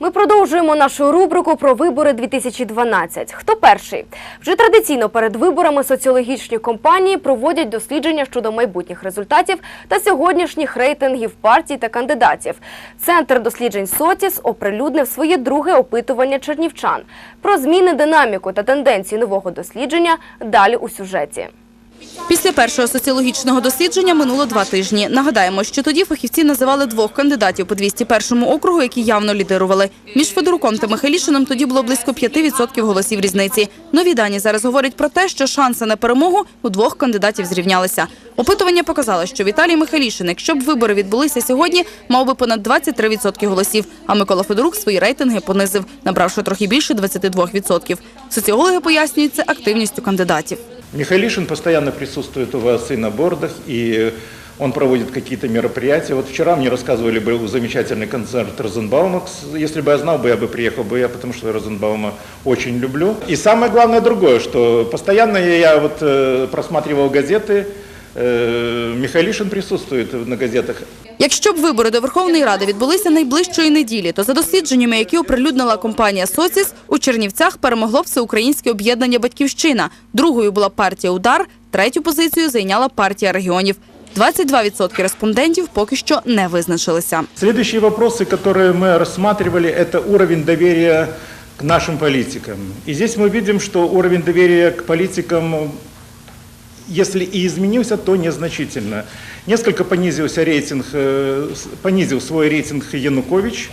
Ми продовжуємо нашу рубрику про вибори 2012. Хто перший? Вже традиційно перед виборами соціологічні компанії проводять дослідження щодо майбутніх результатів та сьогоднішніх рейтингів партій та кандидатів. Центр досліджень Сотіс оприлюднив своє друге опитування чернівчан. Про зміни, динаміку та тенденції нового дослідження далі у сюжеті. Після першого соціологічного дослідження минуло два тижні. Нагадаємо, що тоді фахівці називали двох кандидатів по 201 округу, які явно лідирували. Між Федоруком та Михайлішином тоді було близько 5% голосів різниці. Нові дані зараз говорять про те, що шанси на перемогу у двох кандидатів зрівнялися. Опитування показало, що Віталій Михайлішин, якщо б вибори відбулися сьогодні, мав би понад 23% голосів, а Микола Федорук свої рейтинги понизив, набравши трохи більше 22%. Соціологи пояснюють це активністю кандидатів. Михайлишин постоянно присутствует у вас и на бордах, и он проводит какие-то мероприятия. Вот вчера мне рассказывали, был замечательный концерт Розенбаума. Кс- Если бы я знал бы, я бы приехал бы я, потому что Розенбаума очень люблю. И самое главное другое, что постоянно я, я вот э, просматривал газеты, э, Михайлишин присутствует на газетах. Якщо б вибори до Верховної Ради відбулися найближчої неділі, то за дослідженнями, які оприлюднила компанія «Соціс», у Чернівцях перемогло всеукраїнське об'єднання «Батьківщина». Другою була партія «Удар», третю позицію зайняла партія регіонів. 22% респондентів поки що не визначилися. Следующие вопросы, которые мы рассматривали, это уровень доверия к нашим политикам. И здесь мы видим, что уровень доверия к политикам, если и изменился, то незначительно. Несколько понизился рейтинг, э, понизил свой рейтинг Янукович.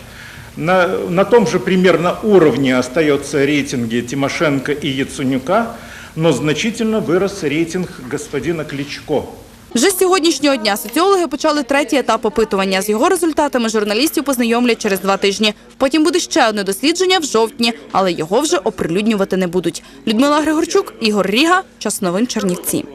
На, на том же примерно уровне остается рейтинги Тимошенко и Яценюка, но значительно вырос рейтинг господина Кличко. Вже з сьогоднішнього дня соціологи почали третій етап опитування. З його результатами журналістів познайомлять через два тижні. Потім буде ще одне дослідження в жовтні, але його вже оприлюднювати не будуть. Людмила Григорчук, Ігор Ріга, Час новин Чернівці.